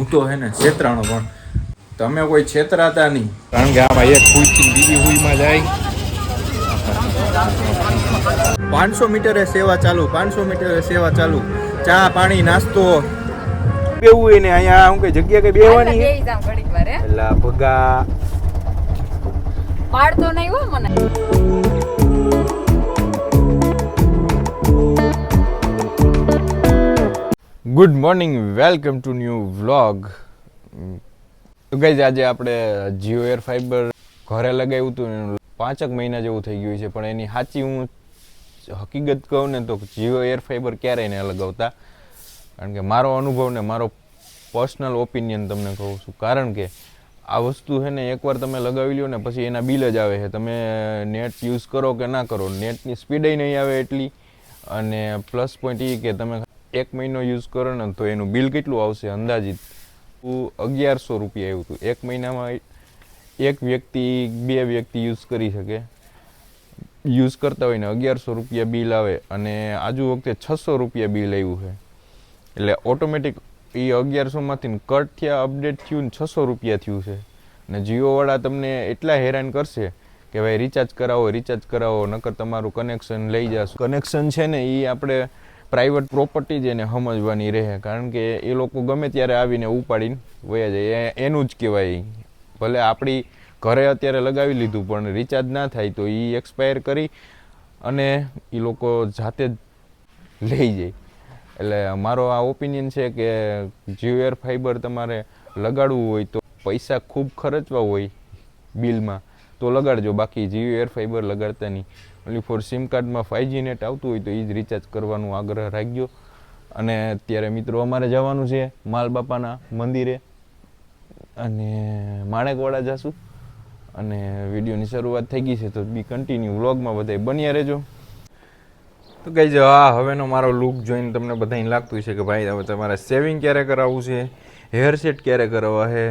હું તો હે ને છેતરાણો પણ. તમે કોઈ છેતરાતા નહીં. કારણ કે આમાં એક હુઈથી બીજી હુઈમાં જાય. પાંચસો મીટરે સેવા ચાલુ પાંચસો મીટરે સેવા ચાલુ. ચા પાણી નાસ્તો. બેવું હોય ને અહીંયા શું કઈ જગ્યા કઈ બેવાની હે? હે? એલા ભગા. પાડતો નહીં હો મને. Good morning welcome to new vlog ગઈ આજે આપણે જીઓ એર ફાઈબર ઘરે લગાવ્યું હતું એનું પાંચક મહિના જેવું થઈ ગયું છે, પણ એની સાચી હું હકીકત કહું ને તો જીઓ એર ફાઈબર ક્યારેય ન લગાવતા? કારણ કે મારો અનુભવ ને મારો પર્સનલ ઓપિનિયન તમને કહું છું. કારણ કે આ વસ્તુ છે ને, એકવાર તમે લગાવી લ્યો ને, પછી એના બિલ જ આવે છે. તમે નેટ યુઝ કરો કે ના કરો નેટની સ્પીડે નહીં આવે એટલી. અને પ્લસ પોઈન્ટ એ કે તમે એક મહિનો યુઝ કરો ને તો એનું બિલ કેટલું આવશે અંદાજિત? અગિયારસો રૂપિયા આવ્યું હતું એક મહિનામાં એક વ્યક્તિ, બે વ્યક્તિ યુઝ કરી શકે. યુઝ કરતા હોય ને અગિયારસો રૂપિયા બિલ આવે અને આજુ વખતે છસો રૂપિયા બિલ આવ્યું છે. એટલે ઓટોમેટિક એ અગિયારસોમાંથી કટ થયા અપડેટ થયું ને છસો રૂપિયા થયું છે. ને જીઓવાળા તમને એટલા હેરાન કરશે કે ભાઈ રિચાર્જ કરાવો રિચાર્જ કરાવો, નકર તમારું કનેક્શન લઈ જશો. કનેક્શન છે ને એ આપણે પ્રાઇવેટ પ્રોપર્ટી જ એને સમજવાની રહે. કારણ કે એ લોકો ગમે ત્યારે આવીને ઉપાડીને વયા જાય. એનું જ કહેવાય. ભલે આપણી ઘરે અત્યારે લગાવી લીધું, પણ રિચાર્જ ના થાય તો એ એક્સપાયર કરી અને એ લોકો જાતે જ લઈ જાય. એટલે મારો આ ઓપિનિયન છે કે જીઓ એર ફાઈબર તમારે લગાડવું હોય તો પૈસા ખૂબ ખર્ચવા હોય બિલમાં, તો લગાડજો. બાકી જીઓ એર ફાઈબર લગાડતા નહીં. ઓનલી ફોર સિમ કાર્ડમાં ફાઈવજી નેટ આવતું હોય તો એ જ રિચાર્જ કરવાનું આગ્રહ રાખજો. અને અત્યારે મિત્રો અમારે જવાનું છે માલ બાપાના મંદિરે. અને માણેકવાડા જશું. અને વિડીયોની શરૂઆત થઈ ગઈ છે તો બી કન્ટિન્યુ વ્લોગમાં બધાય બન્યા રહેજો. તો કહી જો આ હવેનો મારો લુક જોઈને તમને બધાને લાગતું છે કે ભાઈ, હવે તમારે સેવિંગ ક્યારે કરાવવું છે? હેર સેટ ક્યારે કરાવવા છે?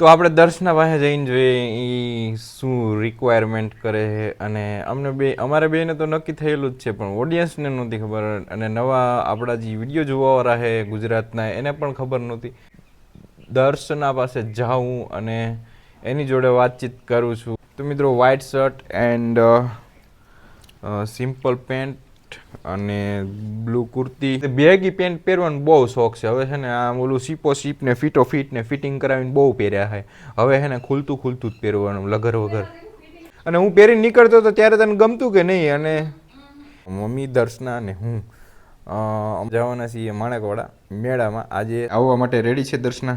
તો આપણે દર્શના પાસે જઈને જોઈએ એ શું રિક્વાયરમેન્ટ કરે છે અને અમને બે, અમારે બેને તો નક્કી થયેલું જ છે, પણ ઓડિયન્સને નહોતી ખબર અને નવા આપણા જે વીડિયો જોવાવાળા છે ગુજરાતના, એને પણ ખબર નહોતી. દર્શના પાસે જાઉં અને એની જોડે વાતચીત કરું છું. તો મિત્રો white shirt and simple pant અને બ્લુ કુર્તી. બેગી પેન્ટ પહેરવાનો બહુ શોખ છે. હવે છે ને આ ઓલું સીપો સીપ ને ફીટો ફીટ ને ફિટિંગ કરાવીને બહુ પહેર્યા છે. હવે છે ને ખુલતું ખુલતું જ પહેરવાનું લગર વગર. અને હું પહેરીને નીકળતો હતો ત્યારે તને ગમતું કે નહીં? અને મમ્મી દર્શના અને હું જવાના છીએ માણેકવાડા મેળામાં. આજે આવવા માટે રેડી છે દર્શના?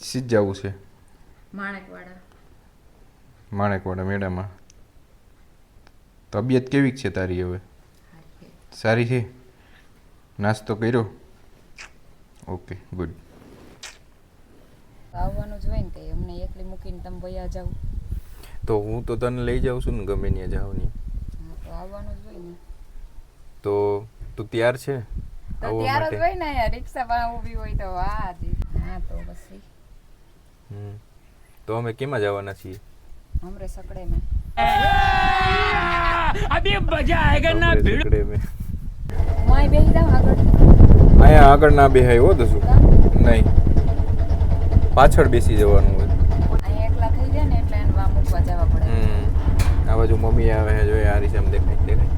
સીધ જવું છે? માણેકવાડા. માણેકવાડા મેળામાં. તબિયત કેવી છે તારી હવે? સારી છે નાસ્તો કર્યો. Okay good. આવવાનું જ હોય ને કઈ અમને એકલી મૂકીને તમે વયા જાવ તો હું તો તને લઈ જાઉં છું ને ગમે ત્યાં જાઉં હા તો આવવાનું જ હોય ને. તો તું તૈયાર છે? તો તૈયાર જ હોય ને યાર રિક્ષા પણ ઊભી હોય તો વાહ જી હા તો પછી હમ. તો અમે કેમાં જવાના છીએ? હમરે સકડે મેં અમરે સકડે ના ભીડ. અહીં બેહી જાવ આગળ. અહીંયા આગળ ના બેહાય હો તો શું નહીં. પાછળ બેસી જવાનું હોય. અહીં એકલા થઈ જાય ને એટલે એને વા મૂકવા જવા પડે. હમ. આ બાજુ મમ્મી આવે છે જો આ રીતે આમ દેખાય દેખાય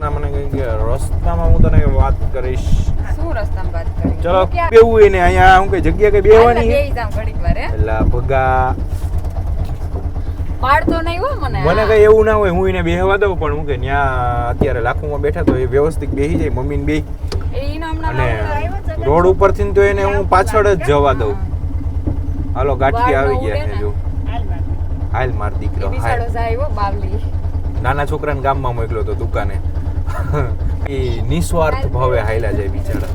ના મને કહ્યું કે રસ્તામાં હું તને વાત કરીશ શું રસ્તામાં વાત કરી ચલો હું ક્યાં- બેવું હોય ને અહીંયા શું કઈ જગ્યા કઈ બેવાની હે? એલા ભગા પાડતો નહીં હો મને મને કઈ એવું ના હોય હું એને બેહવા દઉં પણ હું કે ત્યાં અત્યારે લાખોમાં બેઠા તો એ વ્યવસ્થિત બેહી જાય મમ્મી બે એ અને રોડ આવ્યો છે ને? રોડ ઉપરથી તો એને હું પાછળ જ જવા દઉં. હાલો ગાંઠી આવી ગયા છે જો. હાલ માર દીકરો હાલ. જાય હો બાવલી. નાના છોકરાને ગામમાં મોકલ્યો તો દુકાને. એ નિસ્વાર્થ ભાવે હાયલા જાય બિચારા.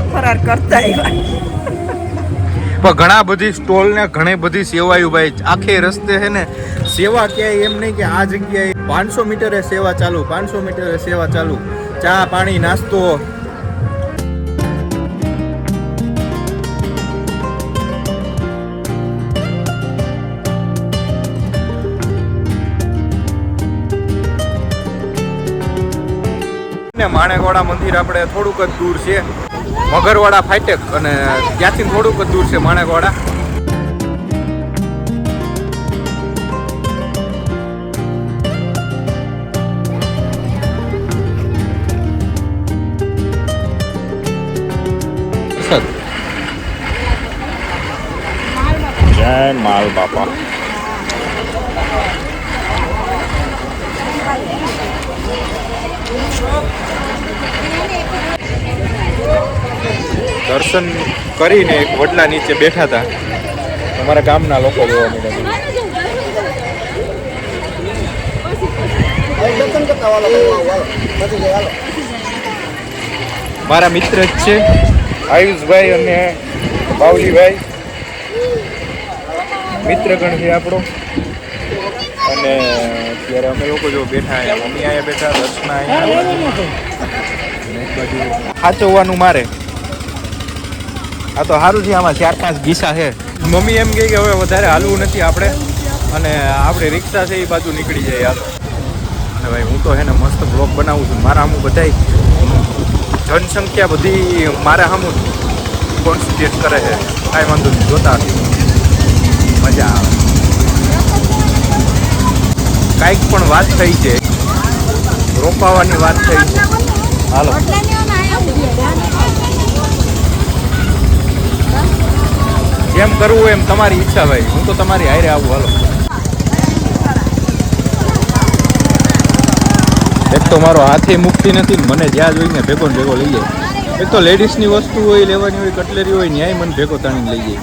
તઈને ફરાર કરતા પણ ઘણા બધી સ્ટોલ ને ઘણી બધી સેવાયું ભાઈ આખે રસ્તે છે ને, સેવા ક્યાંય એમ નહીં કે આ જગ્યાએ પાંચસો મીટરે સેવા ચાલુ, પાંચસો મીટરે સેવા ચાલુ. ચા, પાણી, નાસ્તો. ને મંદિર આપણે થોડુંક જ દૂર છે. મગરવાડા ફાટક અને ત્યાંથી થોડુંક દૂર છે માણેકવાડા. જય માલ બાપા. દર્શન કરીને એક વડલા નીચે બેઠા હતા. અમારા ગામના લોકો જોવા મળ્યા મારા મિત્ર જ છે. આયુષભાઈ અને બાવલીભાઈ. મિત્રગણ છે આપણો. અને અત્યારે અમે લોકો જો બેઠા મમ્મી અહીંયા બેઠા, દર્શના અહીંયા. સાચવવાનું મારે. આ તો સારું છે, આમાં ચાર પાંચ ગીસા છે. મમ્મી એમ કહે કે હવે વધારે હાલવું નથી આપણે. અને આપણે રિક્ષા છે એ બાજુ નીકળી જાય યાર અને ભાઈ, હું તો એને મસ્ત બ્લોગ બનાવું છું. મારા આમું બધાય જનસંખ્યા બધી મારા સામું કોન્સન્ટ્રેટ કરે છે. કાંઈ વાંધો નહીં, જોતા મજા આવે. કાંઈક પણ વાત થઈ છે. રોપાવાની વાત થઈ છે. હાલો. જેમ કરવું એમ તમારી ઈચ્છા ભાઈ હું તો તમારી હારે આવું, હાલો. એક તો મારો હાથે મુક્તિ નથી મને જ્યાં જોઈને ભેગો ને ભેગો લઈ જાય. એક તો લેડીઝની વસ્તુ હોય, લેવાની હોય કટલેરી હોય, ન્યાય મને ભેગો તાણીને લઈ જાય.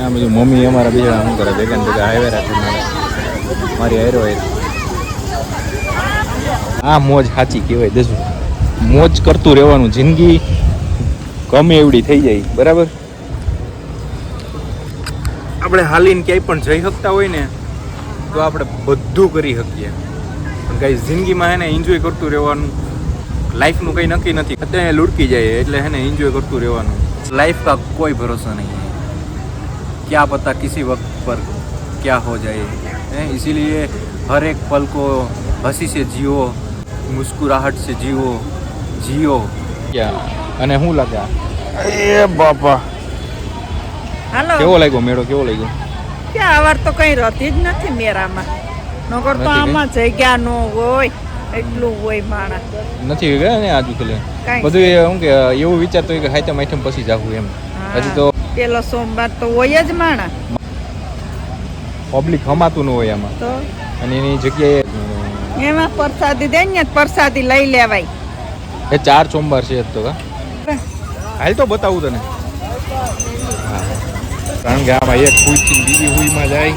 આ બધું મમ્મી અમારા બીજા શું કરે, ભેગા ને ભેગા હાઈવે રાખે મારે. મારી હાઈરો આ મોજ સાચી કહેવાય દેશું મોજ કરતું રહેવાનું, જિંદગી ગમે એવડી થઈ જાય, બરાબર? આપણે હાલીને ક્યાંય પણ જઈ શકતા હોય ને તો આપણે બધું કરી શકીએ. પણ કાંઈ જિંદગીમાં એને એન્જોય કરતું રહેવાનું લાઈફનું કંઈ નક્કી નથી. અત્યારે લૂટકી જાય એટલે એને એન્જોય કરતું રહેવાનું. લાઈફ કા કોઈ ભરોસો નહીં ક્યાં પતા કિસી વક્ત પર ક્યાં હો જાય ઇસીલીએ હર એક પલ કો હસી સે જીવો મુસ્કુરાહટ સે જીવો જીઓ ક્યાં? અને હું લગા એ બાપા. હાલો. કેવો લાગ્યો મેળો? કેવો લાગ્યો? ક્યાં અવાર તો કઈ રહેતી જ નથી મેરામાં. નગર તો? આમાં જગ્યા નો હોય એટલું હોય માણા નથી ગયા ને આજુ કલે બધું એ કે એવું વિચારતો કે હાઈતમ આઈટમ પછી જાવું એમ. હજી તો પેલો સોમવાર તો હોય જ માણા પબ્લિક હમાતું ન હોય આમાં. તો? અને એની જગ્યાએ એમાં પ્રસાદી દે ને પ્રસાદી લઈ લેવાય. એ ચાર સોમવાર છે તો હાલ તો બતાવું તને. કારણ કે આમાં એક હુઈથી બીજી હુઈમાં જાય.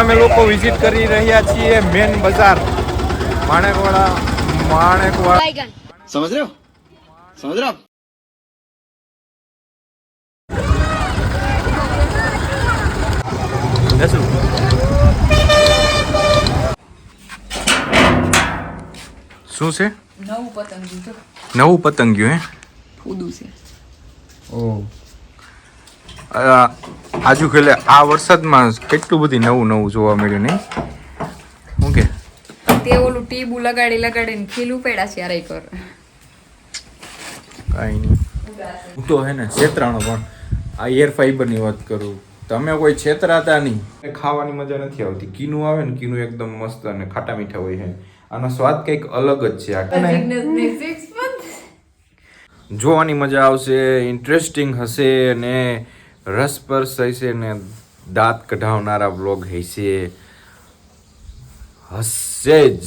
અમે લોકો વિઝિટ કરી રહ્યા છીએ મેન બજાર. માણેકવાડા માણેકવાડા. સમજ રહ્યો સમજ રહ્યો શું છે? નવું પતંગ નવું પતંગિયું હે? ફૂદું છે. ઓ. આજુ ખેલે આ વરસાદમાં કેટલું બધી નવું નવું જોવા મળ્યું નહીં? શું કે? તે ઓલું ટીબુ લગાડી લગાડીને ખીલું પડ્યા છે યાર કર કાંઈ નહીં. હું તો હે ને છેતરાણો પણ આ એર ફાઈબરની વાત કરું. તમે કોઈ છેતરાતા નહીં. ખાવાની મજા નથી આવતી. કીનું આવે ને કીનું એકદમ મસ્ત અને ખાટા મીઠા હોય છે. આનો સ્વાદ કંઈક અલગ જ છે. આ જોવાની મજા આવશે ઇન્ટરેસ્ટિંગ હશે અને રસપર્શ હશે ને દાંત કઢાવનારા બ્લોગ હશે. હશે જ.